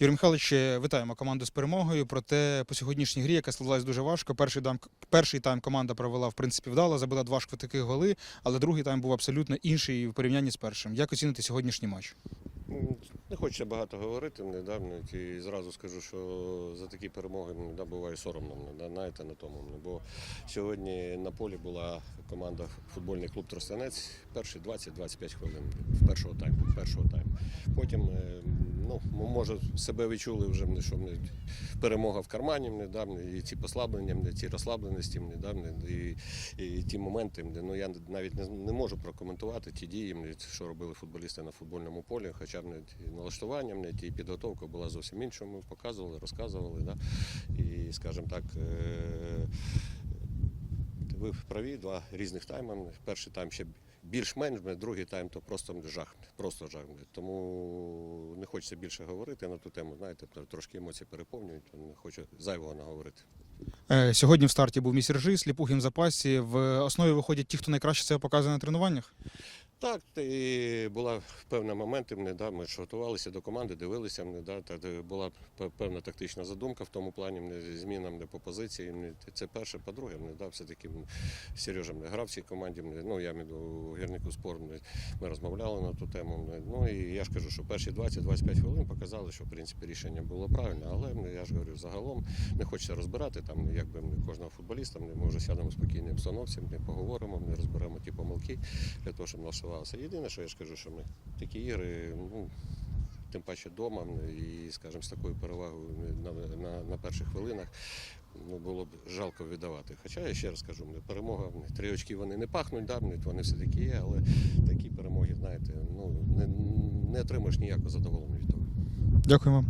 Юрій Михайлович, вітаємо команду з перемогою. Проте по сьогоднішній грі, яка складалась дуже важко. Перший тайм, перший тайм команда провела в принципі вдало, забила два швидких голи, але другий тайм був абсолютно інший в порівнянні з першим. Як оцінити сьогоднішній матч? Ну, Не хочеться багато говорити, мені, да, і зразу скажу, що за такі перемоги мені, да, буває соромно, да, знаєте, на тому. Бо сьогодні на полі була команда футбольний клуб Тростянець перші 20-25 хвилин першого тайму. Першого тайму. Потім, е, ну, може, себе відчули вже, що перемога в кармані, да, і ці послаблення, мені, ці розслабленості, да, і, і ті моменти. Ну, я навіть не, не можу прокоментувати ті дії, що робили футболісти на футбольному полі, хоча б не і налаштування, мене, і підготовка була зовсім іншою. Показували, розказували. Да? І, скажімо так, е, ви праві, два різних тайми. Перший тайм ще більш-менш, другий тайм то просто жах, просто жах. Тому не хочеться більше говорити на ту тему. Знаєте, трошки емоції переповнюють, не хочу зайвого наговорити. Е, Сьогодні в старті був місіржи, сліпухін в запасі. В основі виходять ті, хто найкраще себе показує на тренуваннях. Так, і була певна моменти. Мене, да, ми ж готувалися до команди, дивилися мене, да, та, була певна тактична задумка в тому плані, мене, зміна мене, по позиції. Мене, це перше, по-друге, мене, да, все-таки мене, Сережа мене, грав в цій команді. Мене, ну, я маю в виду, у гірнику спорт, мене, ми розмовляли на ту тему. Ну і я ж кажу, що перші 20-25 хвилин показали, що в принципі рішення було правильне, але я ж говорю, загалом не хочеться розбирати там, якби мене, кожного футболіста. Ми вже сядемо в спокійній обстановці, ми поговоримо, ми розберемо ті помилки для того, щоб налаштувалося. Єдине, що я ж кажу, що ми такі ігри, ну, тим паче вдома, і, скажімо, з такою перевагою на, на, на перших хвилинах. Ну, було б жалко віддавати. Хоча я ще раз кажу, мене перемога, три очки вони не пахнуть, да, мене вони все-таки є, але такі перемоги, знаєте, ну, не, не отримаєш ніякого задоволення від того. Дякуємо.